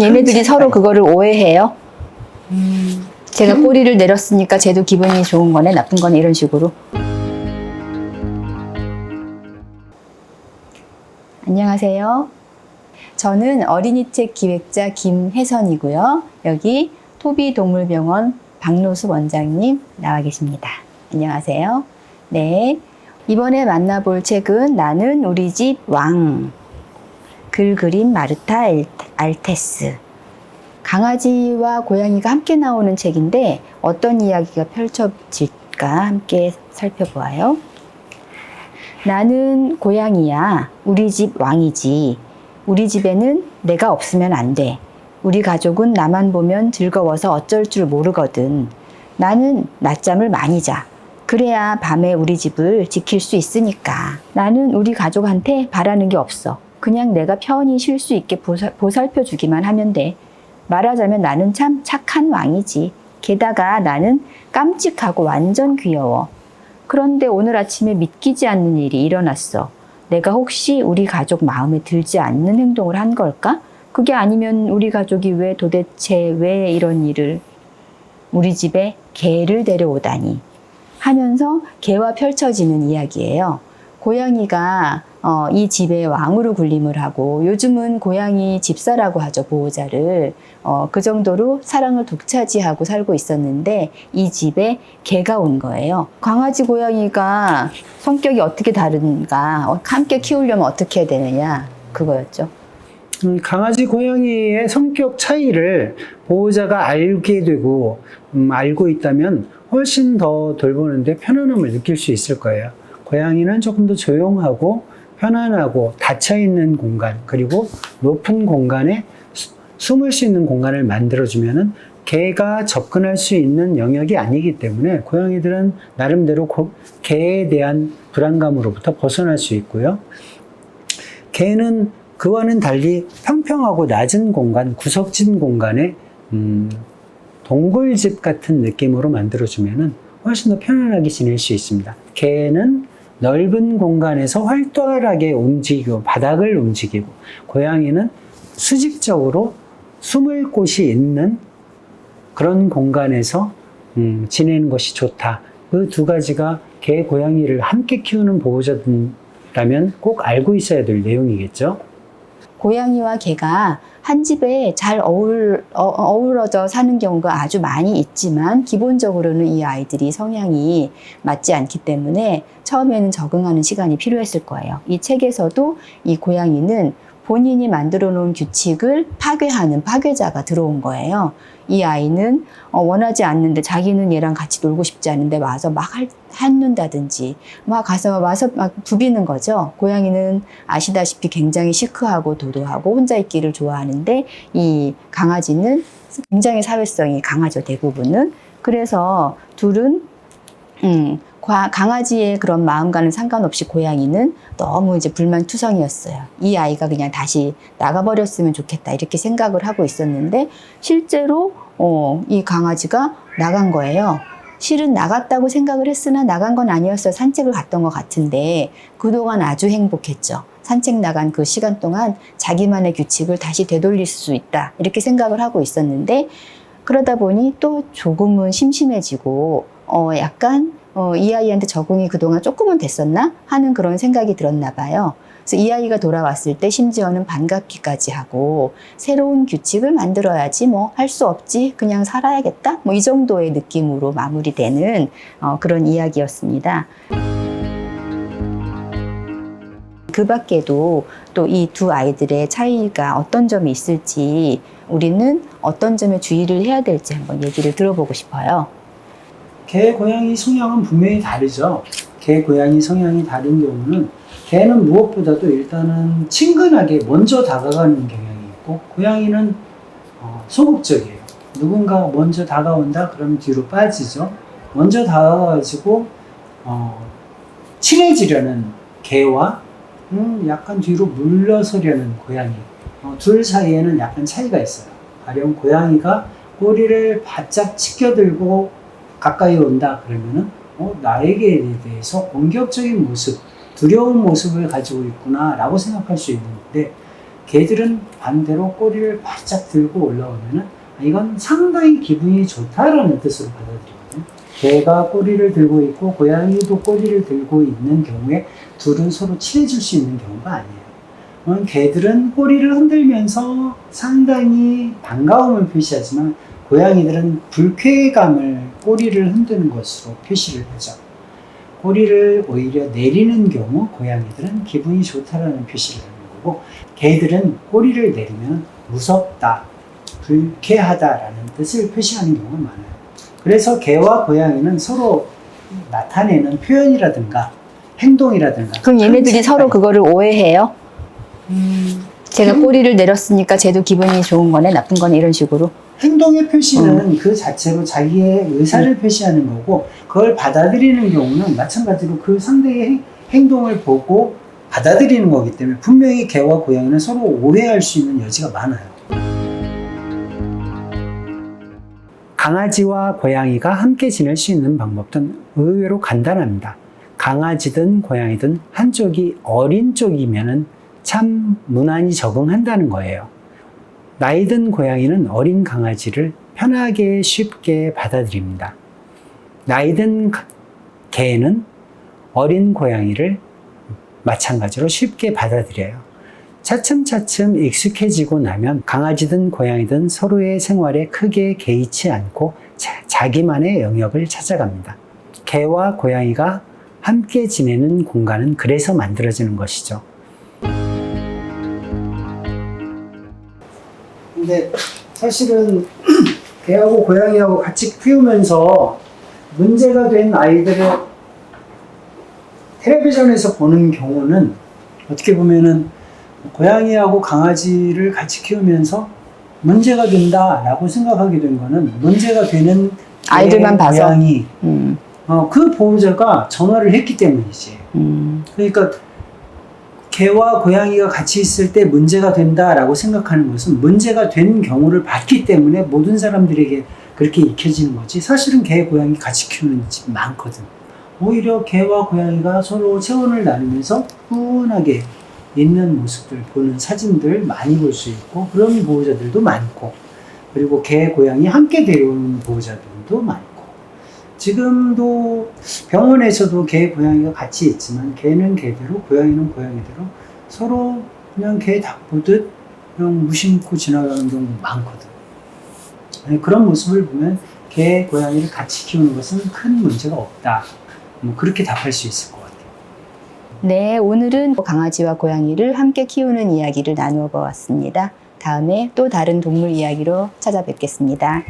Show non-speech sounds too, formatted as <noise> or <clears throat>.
얘네들이 서로 그거를 오해해요. 음, 제가 꼬리를 내렸으니까 쟤도 기분이 좋은 거네, 나쁜 거네, 이런 식으로. 안녕하세요. 저는 어린이책 기획자 김혜선이고요. 여기 토비동물병원 박노수 원장님 나와 계십니다. 안녕하세요. 네. 이번에 만나볼 책은 나는 우리 집 왕. 글 그림 마르타 알- 알테스. 강아지와 고양이가 함께 나오는 책인데 어떤 이야기가 펼쳐질까 함께 살펴보아요. 나는 고양이야. 우리 집 왕이지. 우리 집에는 내가 없으면 안 돼. 우리 가족은 나만 보면 즐거워서 어쩔 줄 모르거든. 나는 낮잠을 많이 자. 그래야 밤에 우리 집을 지킬 수 있으니까. 나는 우리 가족한테 바라는 게 없어. 그냥 내가 편히 쉴 수 있게 보살, 보살 펴 주기만 하면 돼. 말하자면 나는 참 착한 왕이지. 게다가 나는 깜찍하고 완전 귀여워. 그런데 오늘 아침에 믿기지 않는 일이 일어났어. 내가 혹시 우리 가족 마음에 들지 않는 행동을 한 걸까? 그게 아니면 우리 가족이 왜 도대체 왜 이런 일을 우리 집에 개를 데려오다니 하면서 개와 펼쳐지는 이야기예요. 고양이가 어, 이 집의 왕으로 군림을 하고 요즘은 고양이 집사라고 하죠 보호자를 어, 그 정도로 사랑을 독차지하고 살고 있었는데 이 집에 개가 온 거예요. 강아지 고양이가 성격이 어떻게 다른가 어, 함께 키우려면 어떻게 해야 되느냐 그거였죠. 음, 강아지, 고양이의 성격 차이를 보호자가 알게 되고 음, 알고 있다면 훨씬 더 돌보는데 편안함을 느낄 수 있을 거예요. 고양이는 조금 더 조용하고 편안하고 닫혀 있는 공간 그리고 높은 공간에 수- 숨을 수 있는 공간을 만들어주면은 개가 접근할 수 있는 영역이 아니기 때문에 고양이들은 나름대로 고- 개에 대한 불안감으로부터 벗어날 수 있고요. 개는 그와는 달리 평평하고 낮은 공간, 구석진 공간에 음, 동굴집 같은 느낌으로 만들어주면은 훨씬 더 편안하게 지낼 수 있습니다. 개는 넓은 공간에서 활발하게 움직이고 바닥을 움직이고 고양이는 수직적으로 숨을 곳이 있는 그런 공간에서 음, 지내는 것이 좋다. 그 두 가지가 개, 고양이를 함께 키우는 보호자라면 꼭 알고 있어야 될 내용이겠죠. 고양이와 개가 한 집에 잘 어울, 어, 어우러져 사는 경우가 아주 많이 있지만 기본적으로는 이 아이들이 성향이 맞지 않기 때문에 처음에는 적응하는 시간이 필요했을 거예요. 이 책에서도 이 고양이는 본인이 만들어 놓은 규칙을 파괴하는 파괴자가 들어온 거예요. 이 아이는 어, 원하지 않는데 자기는 얘랑 같이 놀고 싶지 않은데 와서 막 할, 한눈다든지 막 가서 와서 막 부비는 거죠. 고양이는 아시다시피 굉장히 시크하고 도도하고 혼자 있기를 좋아하는데 이 강아지는 굉장히 사회성이 강하죠 대부분은 그래서 둘은 음, 과- 강아지의 그런 마음과는 상관없이 고양이는 너무 이제 불만투성이었어요. 이 아이가 그냥 다시 나가버렸으면 좋겠다 이렇게 생각을 하고 있었는데 실제로 어, 이 강아지가 나간 거예요. 실은 나갔다고 생각을 했으나 나간 건 아니었어요. 산책을 갔던 것 같은데 그동안 아주 행복했죠. 산책 나간 그 시간 동안 자기만의 규칙을 다시 되돌릴 수 있다. 이렇게 생각을 하고 있었는데 그러다 보니 또 조금은 심심해지고 어 약간 어, 이 아이한테 적응이 그동안 조금은 됐었나 하는 그런 생각이 들었나 봐요. 그래서 이 아이가 돌아왔을 때 심지어는 반갑기까지 하고 새로운 규칙을 만들어야지 뭐 할 수 없지 그냥 살아야겠다 뭐 이 정도의 느낌으로 마무리되는 어, 그런 이야기였습니다. 그 밖에도 또 이 두 아이들의 차이가 어떤 점이 있을지 우리는 어떤 점에 주의를 해야 될지 한번 얘기를 들어보고 싶어요. 개, 고양이 성향은 분명히 다르죠. 개, 고양이 성향이 다른 경우는 개는 무엇보다도 일단은 친근하게 먼저 다가가는 경향이 있고 고양이는 어, 소극적이에요. 누군가 먼저 다가온다 그러면 뒤로 빠지죠. 먼저 다가가지고 어, 친해지려는 개와 음, 약간 뒤로 물러서려는 고양이 어, 둘 사이에는 약간 차이가 있어요. 가령 고양이가 꼬리를 바짝 치켜들고 가까이 온다 그러면은 어, 나에게 대해서 공격적인 모습, 두려운 모습을 가지고 있구나라고 생각할 수 있는데 개들은 반대로 꼬리를 바짝 들고 올라오면은 이건 상당히 기분이 좋다라는 뜻으로 받아들이거든요. 개가 꼬리를 들고 있고 고양이도 꼬리를 들고 있는 경우에 둘은 서로 친해질 수 있는 경우가 아니에요. 어, 개들은 꼬리를 흔들면서 상당히 반가움을 표시하지만 고양이들은 불쾌감을 꼬리를 흔드는 것으로 표시를 하죠. 꼬리를 오히려 내리는 경우 고양이들은 기분이 좋다라는 표시를 하는 거고 개들은 꼬리를 내리면 무섭다, 불쾌하다라는 뜻을 표시하는 경우가 많아요. 그래서 개와 고양이는 서로 나타내는 표현이라든가 행동이라든가 그럼 얘네들이 서로 그거를 오해해요? 음, 제가 음. 꼬리를 내렸으니까 쟤도 기분이 좋은 거네, 나쁜 거네 이런 식으로. 행동의 표시는 그 자체로 자기의 의사를 표시하는 거고 그걸 받아들이는 경우는 마찬가지로 그 상대의 행- 행동을 보고 받아들이는 거기 때문에 분명히 개와 고양이는 서로 오해할 수 있는 여지가 많아요. 강아지와 고양이가 함께 지낼 수 있는 방법은 의외로 간단합니다. 강아지든 고양이든 한쪽이 어린 쪽이면은 참 무난히 적응한다는 거예요. 나이든 고양이는 어린 강아지를 편하게 쉽게 받아들입니다. 나이든 가- 개는 어린 고양이를 마찬가지로 쉽게 받아들여요. 차츰차츰 익숙해지고 나면 강아지든 고양이든 서로의 생활에 크게 개의치 않고 자, 기만의 영역을 찾아갑니다. 개와 고양이가 함께 지내는 공간은 그래서 만들어지는 것이죠. 근데 사실은 <clears throat> 개하고 고양이하고 같이 키우면서 문제가 된 아이들을 텔레비전에서 보는 경우는 어떻게 보면은 고양이하고 강아지를 같이 키우면서 문제가 된다라고 생각하게 된 거는 문제가 되는 아이들만 개, 봐서? 고양이 음, 어, 그 보호자가 전화를 했기 때문이지. 음, 그러니까 개와 고양이가 같이 있을 때 문제가 된다라고 생각하는 것은 문제가 된 경우를 봤기 때문에 모든 사람들에게 그렇게 익혀지는 거지. 사실은 개, 고양이 같이 키우는 집 많거든. 오히려 개와 고양이가 서로 체온을 나누면서 훈훈하게 있는 모습들 보는 사진들 많이 볼 수 있고 그런 보호자들도 많고 그리고 개, 고양이 함께 데려오는 보호자들도 많고 지금도 병원에서도 개, 고양이가 같이 있지만 개는 개대로, 고양이는 고양이대로 서로 그냥 개 닭보듯 그냥 무심코 지나가는 경우 많거든. 아니, 그런 모습을 보면 개, 고양이를 같이 키우는 것은 큰 문제가 없다. 뭐 그렇게 답할 수 있을 것 같아요. 네, 오늘은 강아지와 고양이를 함께 키우는 이야기를 나누어 보았습니다. 다음에 또 다른 동물 이야기로 찾아뵙겠습니다.